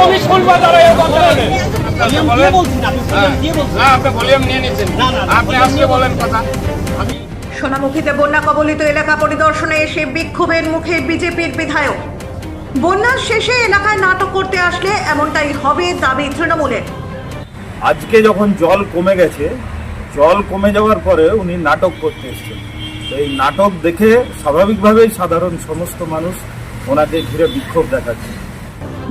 তুমি শুনবা তারা এই কথা সোনামুখীতে বন্যা কবলিত এলাকা পরিদর্শনে এসে বিক্ষোভের মুখে বিজেপির বিধায়ক। বন্যার শেষে এলাকায় নাটক করতে আসলে এমনটাই হবে দাবি তৃণমূলের। আজকে যখন জল কমে গেছে জল কমে যাওয়ার পরে উনি নাটক করতে এসেছেন। তো এই নাটক দেখে স্বাভাবিকভাবেই সাধারণ সমস্ত মানুষ ওনাকে ঘিরে বিক্ষোভ দেখাচ্ছে।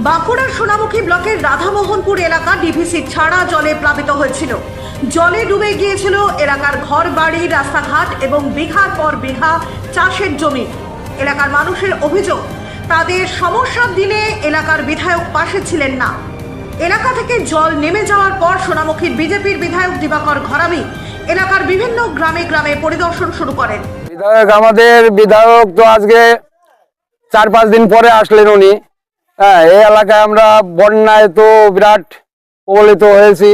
বাঁকুড়ার সোনামুখী ব্লকের রাধামোহনপুর এলাকা ডিভিসি ছাড়া জলে প্লাবিত হয়েছিল। জলে ডুবে গিয়েছিল এলাকার ঘর, বাড়ি, রাস্তাঘাট এবং বিঘার পর বিঘা চাষের জমি। এলাকার মানুষের অভিযোগ, তাদের সমস্যার দিনে এলাকার বিধায়ক পাশে ছিলেন না। এলাকা থেকে জল নেমে যাওয়ার পর সোনামুখীর বিজেপির বিধায়ক দিবাকর ঘরামি এলাকার বিভিন্ন গ্রামে গ্রামে পরিদর্শন শুরু করেন। বিধায়ক আমাদের, বিধায়ক তো আজকে চার পাঁচ দিন পরে আসলেন উনি। হ্যাঁ এই এলাকায় আমরা বন্যায় তো বিরাট প্রবলিত হয়েছি।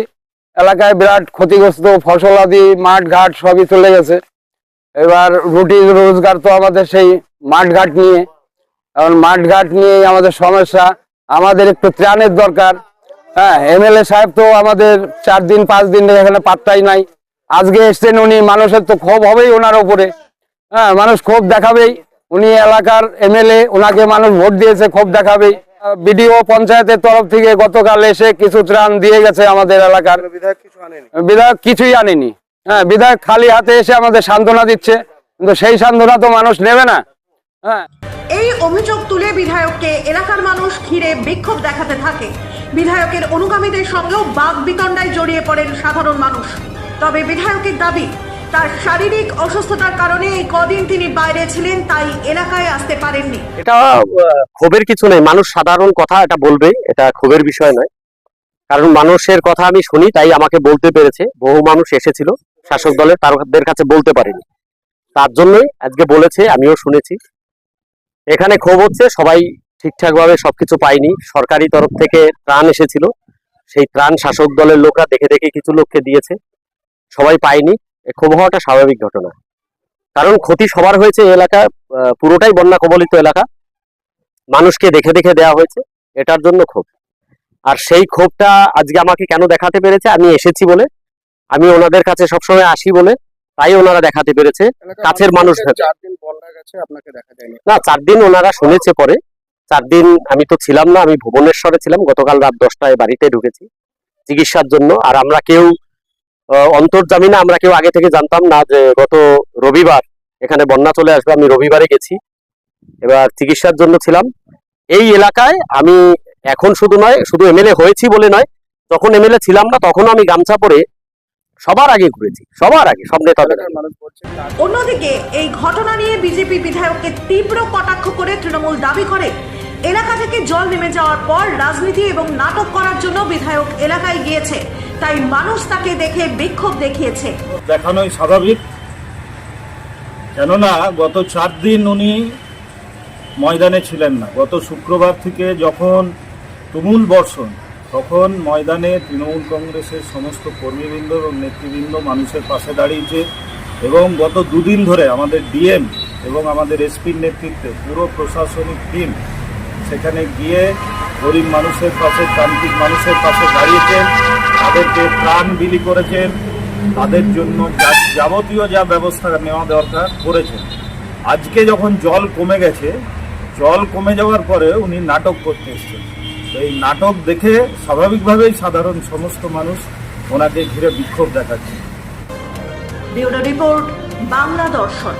এলাকায় বিরাট ক্ষতিগ্রস্ত ফসল আদি, মাঠ ঘাট সবই চলে গেছে। এবার রুটি রোজগার তো আমাদের সেই মাঠ ঘাট নিয়ে। এখন মাঠ ঘাট নিয়েই আমাদের সমস্যা। আমাদের একটু ত্রাণের দরকার। হ্যাঁ এমএলএ সাহেব তো আমাদের চার দিন, পাঁচ দিন এখানে পাত্তাই নাই। আজকে এসছেন উনি, মানুষের তো ক্ষোভ হবেই ওনার উপরে হ্যাঁ মানুষ ক্ষোভ দেখাবেই। উনি এলাকার এমএলএ ওনাকে মানুষ ভোট দিয়েছে ক্ষোভ দেখাবে। বিডিও পঞ্চায়েতের তরফ থেকে গতকাল এসে কিছু ত্রাণ দিয়ে গেছে আমাদের এলাকার। বিধায়ক কিছুই আনেনি। হ্যাঁ বিধায়ক খালি হাতে এসে আমাদের সান্ত্বনা দিচ্ছে। কিন্তু সেই সান্ত্বনা তো মানুষ নেবে না। হ্যাঁ। এই অভিযোগ তুলে বিধায়ককে এলাকার মানুষ ঘিরে বিক্ষোভ দেখাতে থাকে। বিধায়কের অনুগামীদের সঙ্গেও বাঘ বিতণ্ডায় জড়িয়ে পড়েন সাধারণ মানুষ। তবে বিধায়কের দাবি তার শারীরিক অসুস্থতার কারণে এই কদিন তিনি বাইরে ছিলেন, তাই এলাকায় আসতে পারেননি। এটা ক্ষোভের কিছু নেই। মানুষ সাধারণ কথা এটা বলবে, এটা ক্ষোভের বিষয় নয়। কারণ মানুষের কথা আমি শুনি, তাই আমাকে বলতে পেরেছে। বহু মানুষ এসেছিল, শাসক দলের তাদের কাছে বলতে পারেনি। তার জন্যই আজকে বলেছে, আমিও শুনেছি। এখানে ক্ষোভ হচ্ছে, সবাই ঠিকঠাক ভাবে সবকিছু পায়নি। সরকারি তরফ থেকে ত্রাণ এসেছিল। সেই ত্রাণ শাসক দলের লোকরা দেখে দেখে কিছু লোককে দিয়েছে। সবাই পায়নি। ক্ষোভ হওয়াটা স্বাভাবিক ঘটনা। কারণ ক্ষতি সবার হয়েছে এলাকা পুরোটাই বন্যা কবলিত এলাকা। মানুষকে দেখে দেখে দেওয়া হয়েছে এটার জন্য ক্ষোভ। আর সেই ক্ষোভটা আজকে আমাকে কেন দেখাতে পেরেছে আমি এসেছি বলে আমি ওনাদের কাছে সবসময় আসি বলে তাই ওনারা দেখাতে পেরেছে। কাছের মানুষ না চার দিন ওনারা শুনেছে পরে। চার দিন আমি তো ছিলাম না আমি ভুবনেশ্বরে ছিলাম গতকাল রাত দশটায় বাড়িতে ঢুকেছি। চিকিৎসার জন্য আর আমরা কেউ আহ, অন্তর্জামি না আমরা কেউ আগে থেকে জানতাম না যে গত রবিবার এখানে বন্যা চলে আসবে আমি রবিবারে গেছি। এবার চিকিৎসার জন্য ছিলাম। এই এলাকায় আমি এখন শুধু নয় শুধু এমএলএ হয়েছি বলে নয় যখন এমএলএ ছিলাম না তখনও আমি গামছা পরে সবার আগে ঘুরেছি সবার আগে সব যে অন্যদিকে এই ঘটনা নিয়ে বিজেপি বিধায়ককে তীব্র কটাক্ষ করে তৃণমূল দাবি করে এলাকা থেকে জল নেমে যাওয়ার পর রাজনীতি এবং নাটক করার জন্য বিধায়ক এলাকায় গিয়েছে। তাই মানুষ তাকে দেখে বিক্ষোভ দেখিয়েছে। দেখানোই স্বাভাবিক। কেননা গত চার দিন উনি ময়দানে ছিলেন না। গত শুক্রবার থেকে যখন তুমুল বর্ষণ, তখন ময়দানে তৃণমূল কংগ্রেসের সমস্ত কর্মীবৃন্দ এবং নেতৃবৃন্দ মানুষের পাশে দাঁড়িয়েছে এবং গত দুদিন ধরে আমাদের ডিএম এবং আমাদের এসপির নেতৃত্বে পুরো প্রশাসনিক টিম সেখানে গিয়ে গরিব মানুষের পাশে প্রান্তিক মানুষের পাশে দাঁড়িয়েছেন, তাদেরকে প্রাণ বিলি করেছেন, তাদের জন্য যাবতীয় যা ব্যবস্থা নেওয়া দরকার করেছেন। আজকে যখন জল কমে গেছে, জল কমে যাওয়ার পরে উনি নাটক করতে এসেছেন। তো এই নাটক দেখে স্বাভাবিকভাবেই সাধারণ সমস্ত মানুষ ওনাকে ঘিরে বিক্ষোভ দেখাচ্ছে। রিপোর্ট, বাংলা দর্শন।